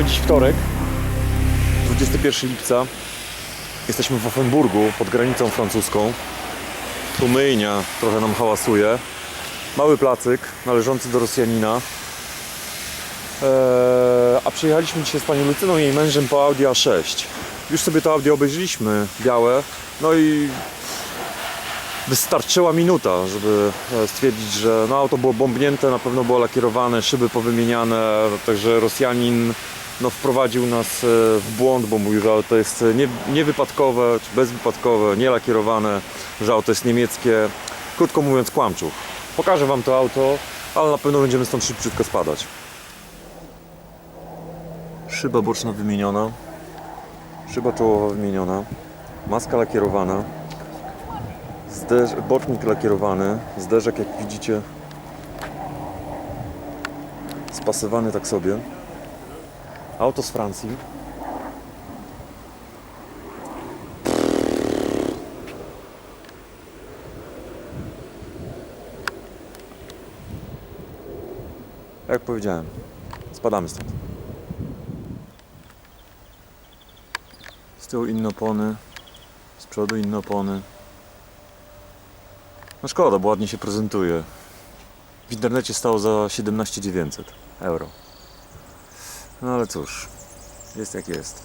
Mamy dziś wtorek, 21 lipca. Jesteśmy w Offenburgu, pod granicą francuską. Tu myjnia trochę nam hałasuje. Mały placyk należący do Rosjanina. Eee, a przyjechaliśmy dzisiaj z panią Lucyną i jej mężem po Audi A6. Już sobie to Audi obejrzeliśmy, białe. No i wystarczyła minuta, żeby e, stwierdzić, że no, auto było bombnięte, na pewno było lakierowane, szyby powymieniane, także Rosjanin no, wprowadził nas e, w błąd, bo mówił, że auto jest nie, niewypadkowe, czy bezwypadkowe, nielakierowane, że auto jest niemieckie. Krótko mówiąc, kłamczuch. Pokażę Wam to auto, ale na pewno będziemy stąd szybciutko spadać. Szyba boczna wymieniona, szyba czołowa wymieniona, maska lakierowana, Zderz, bocznik lakierowany, zderzek jak widzicie spasowany tak sobie. Auto z Francji. Jak powiedziałem, spadamy stąd. Z tyłu inne opony, z przodu inne opony. No szkoda, bo ładnie się prezentuje. W internecie stało za 17 900 euro. No ale cóż, jest jak jest.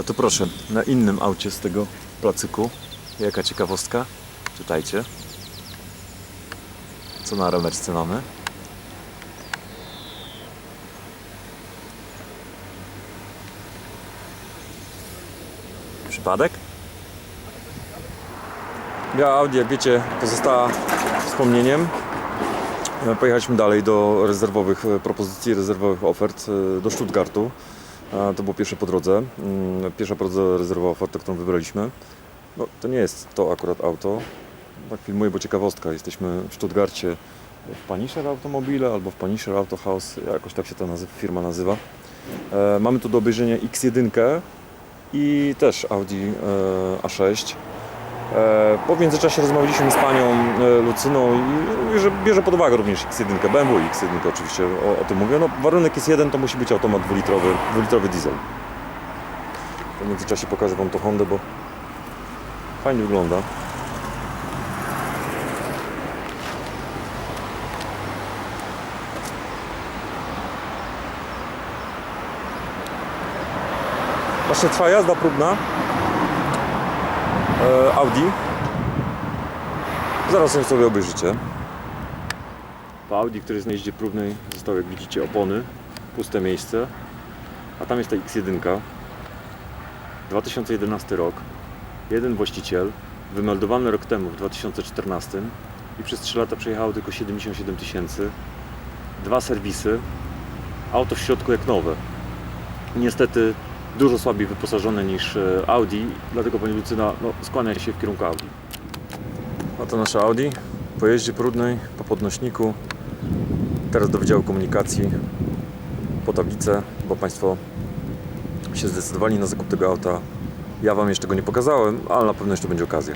A tu proszę, na innym aucie z tego placyku, jaka ciekawostka, czytajcie. Co na ramerce mamy? Przypadek? Biała Audi, jak wiecie, pozostała wspomnieniem. E, Pojechaliśmy dalej do rezerwowych e, propozycji, rezerwowych ofert e, do Stuttgartu. To było pierwsze po drodze. Mm, Pierwsza po drodze rezerwowa oferta, którą wybraliśmy. No, to nie jest to akurat auto. Tak filmuję, bo ciekawostka. Jesteśmy w Stuttgarcie w Panisher Automobile albo w Panisher Auto House, jakoś tak się ta firma nazywa. Mamy tu do obejrzenia X1 i też Audi e, A6. E, Po w międzyczasie rozmawialiśmy z panią e, Lucyną i że bierze pod uwagę również X1, BMW X1 oczywiście, o, o tym mówię. No, warunek jest jeden, to musi być automat dwulitrowy, dwulitrowy diesel. W międzyczasie pokażę wam to Hondę, bo fajnie wygląda. Właśnie trwa jazda próbna e, Audi. Zaraz ją sobie obejrzycie. Po Audi, który jest na jeździe próbnej, zostały jak widzicie opony, puste miejsce, a tam jest ta X1. 2011 rok, jeden właściciel, wymeldowany rok temu w 2014 i przez 3 lata przejechało tylko 77 tysięcy, dwa serwisy, auto w środku jak nowe. Niestety dużo słabiej wyposażone niż e, Audi, dlatego pani Lucyna no, skłania się w kierunku Audi. Oto nasze Audi po jeździe próbnej, po podnośniku. Teraz do Wydziału Komunikacji, po tablicę, bo Państwo się zdecydowali na zakup tego auta. Ja Wam jeszcze go nie pokazałem, ale na pewno jeszcze będzie okazja.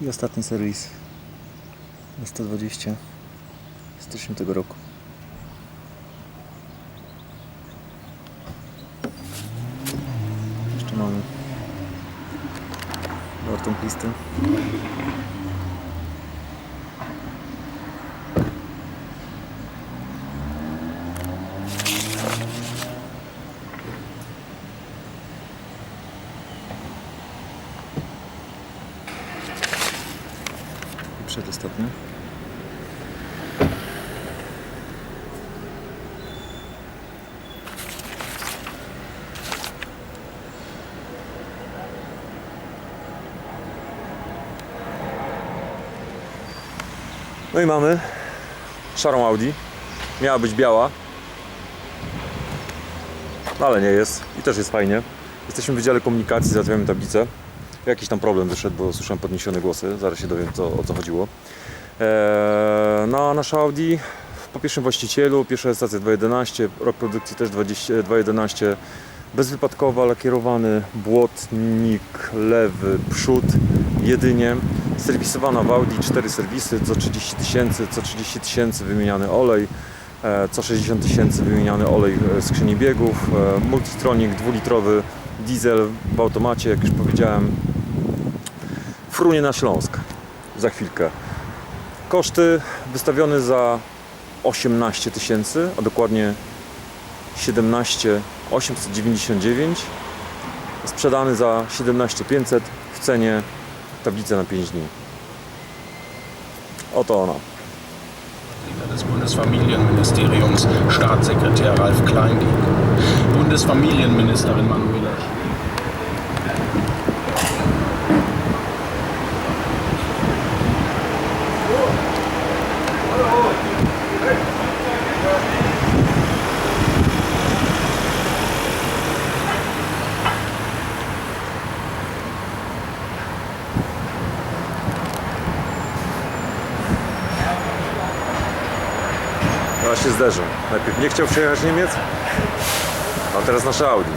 I ostatni serwis na 120 z stycznia tego roku. Jeszcze mamy wartą listę. I przedostatnia. No i mamy szarą Audi. Miała być biała, no ale nie jest i też jest fajnie. Jesteśmy w Wydziale Komunikacji, załatwiamy tablicę. Jakiś tam problem wyszedł, bo słyszałem podniesione głosy. Zaraz się dowiem, co, o co chodziło. Eee, no, nasza Audi po pierwszym właścicielu, pierwsza stacja 2.11, rok produkcji też 20 2.11, bezwypadkowa, lakierowany błotnik, lewy, przód, jedynie. Serwisowana w Audi, 4 serwisy, co 30 tysięcy, co 30 tysięcy wymieniany olej, e, co 60 tysięcy wymieniany olej e, skrzyni biegów, e, multitronic dwulitrowy, diesel w automacie, jak już powiedziałem, frunie na Śląsk za chwilkę. Koszty wystawione za 18 tysięcy, a dokładnie 17 899. Sprzedany za 17 500 w cenie tablicy na 5 dni. Oto ona. des Bundesfamilienministeriums Staatssekretär Ralf Kleingeld, Bundesfamilienministerin Manuela Teraz się zderzą. Najpierw nie chciał przejechać Niemiec, a teraz nasze Audi.